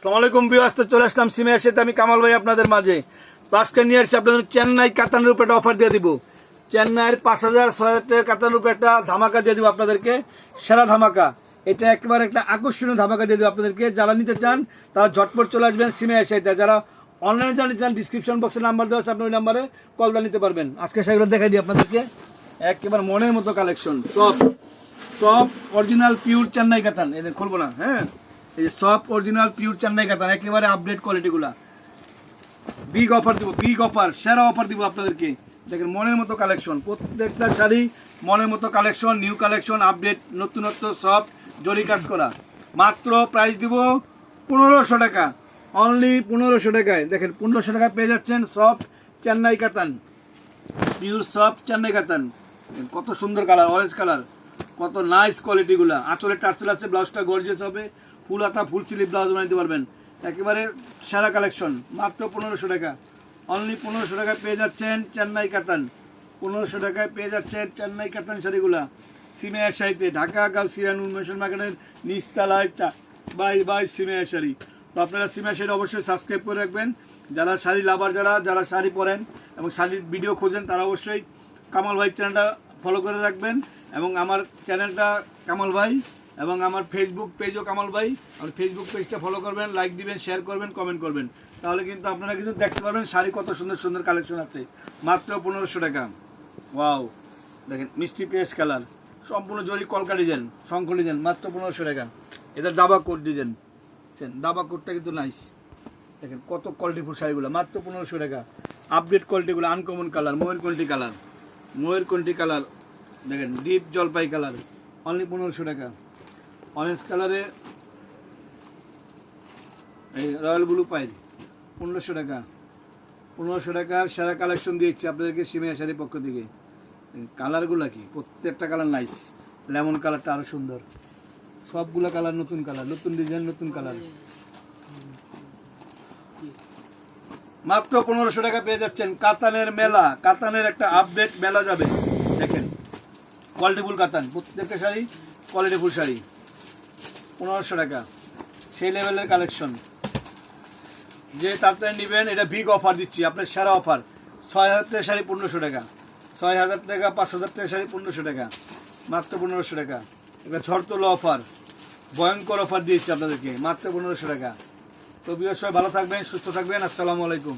আসসালামু আলাইকুম বিয়াস তো চলে আসলাম সিমে এসে আমি কামাল ভাই আপনাদের মাঝে। তো আজকে নিয়ে আসছি আপনাদের চেন্নাই কাতানের উপরে একটা অফার দিয়ে দিব। চেন্নাইয়ের পাঁচ হাজার ছয় হাজার টাকা কাতানের উপরে একটা ধামাকা দিয়ে দিব আপনাদেরকে। সেরা ধামাকা। এটা একেবারে একটা আকর্ষণীয় ধামাকা দিয়ে দিব আপনাদেরকে। যারা নিতে চান, তারা ঝটপট চলে আসবেন সিমে এসে যারা অনলাইনে জানতে চান ডিসক্রিপশন বক্সে নাম্বার দেওয়া আছে, আপনি ওই নাম্বারে কল নিতে পারবেন। আজকে সেগুলো দেখাই দিই আপনাদেরকে। একেবারে মনের মতো কালেকশন সব সব অরিজিনাল পিওর চেন্নাই কাতান। এদের খুলবো না হ্যাঁ? এই যে সব অরিজিনাল পিওর চেন্নাই কাতান একেবারে আপডেট কোয়ালিটিগুলা বিগ অফার দিব বিগ অফার সেরা অফার দিব আপনাদেরকে। দেখেন, মনের মতো কালেকশন প্রত্যেকটা শাড়ি মনের মতো কালেকশন নিউ কালেকশন আপডেট নতুনত্ব, সব জরি কাজ করা। মাত্র প্রাইস দিব পনেরোশো টাকা। অনলি পনেরোশো টাকায়। দেখেন, পনেরোশো টাকায় পেয়ে যাচ্ছেন সব চেন্নাই কাতান পিওর সব চেন্নাই কাতান কত সুন্দর কালার অরেঞ্জ কালার কত নাইস কোয়ালিটিগুলো আঁচলের টার্চেল আছে ব্লাউজটা গর্জিয়াস হবে। ফুল হাতা ফুল স্লিভ ব্লাউজ বানাইতে পারবেন। একেবারে সেরা কালেকশন মাত্র পনেরোশো টাকা। অনলি পনেরোশো টাকায় পেয়ে যাচ্ছেন চেন্নাই কাতান। পনেরোশো টাকায় পেয়ে যাচ্ছেন চেন্নাই কাতান শাড়িগুলা। সিমেয়ার শাড়িতে ঢাকা, গাউসিয়া উন্মেষণ মার্কেটের নিচতলায় চা, বাই বাই সিমেয়ার শাড়ি। তো আপনারা সিমেয়ার শাড়ি অবশ্যই সাবস্ক্রাইব করে রাখবেন। যারা শাড়ি লাভার যারা যারা শাড়ি পরেন এবং শাড়ির ভিডিও খোঁজেন, তারা অবশ্যই কামাল ভাই চ্যানেলটা ফলো করে রাখবেন। এবং আমার চ্যানেলটা কামাল ভাই এবং আমার ফেসবুক পেজও কামাল ভাই। আমার ফেসবুক পেজটা ফলো করবেন লাইক দিবেন শেয়ার করবেন কমেন্ট করবেন। তাহলে কিন্তু আপনারা কিন্তু দেখতে পারবেন শাড়ি কত সুন্দর সুন্দর কালেকশন আছে। মাত্র পনেরোশো টাকা। ওয়াও দেখেন, মিষ্টি পেস কালার। সম্পূর্ণ জরি কলকা ডিজাইন শঙ্খ ডিজাইন মাত্র পনেরোশো টাকা। এদের দাবা কোট ডিজাইন দাবা কোটটা কিন্তু নাইস দেখেন, কত কোয়ালিটিফুল শাড়িগুলো, মাত্র পনেরোশো টাকা। আপডেট কোয়ালিটিগুলো আনকমন কালার ময়ূর কোয়ালিটি কালার ময়ূর কোয়ালিটি কালার দেখেন ডিপ জলপাই কালার অনলি পনেরোশো টাকা। অরেঞ্জ কালারে এই রয়্যাল ব্লু পাইল পনেরোশো টাকা। পনেরোশো টাকার সেরা কালেকশন দিয়েছি আপনাদেরকে সিমিয়া শাড়ির পক্ষ থেকে। কালারগুলো কি? প্রত্যেকটা কালার নাইস লেমন কালারটা আরও সুন্দর। সবগুলো কালার নতুন কালার নতুন ডিজাইন নতুন কালার মাত্র পনেরোশো টাকা পেয়ে যাচ্ছেন কাতানের মেলা। কাতানের একটা আপডেট মেলা যাবে। দেখেন। কোয়ালিটিফুল কাতান। প্রত্যেকটা শাড়ি কোয়ালিটিফুল শাড়ি। পনেরোশো টাকা। সেই লেভেলের কালেকশন যে তাড়াতাড়ি নেবেন, এটা বিগ অফার দিচ্ছি, আপনার সেরা অফার ছয় হাজার টাকা শাড়ি পনেরোশো টাকা। ছয় হাজার টাকা পাঁচ হাজার টাকা শাড়ি পনেরোশো টাকা। মাত্র পনেরোশো টাকা। এটা ঝড় তোলা অফার ভয়ঙ্কর অফার দিয়েছি আপনাদেরকে। মাত্র পনেরোশো টাকা। তো বিয়ের সবাই ভালো থাকবেন, সুস্থ থাকবেন। আসসালামু আলাইকুম।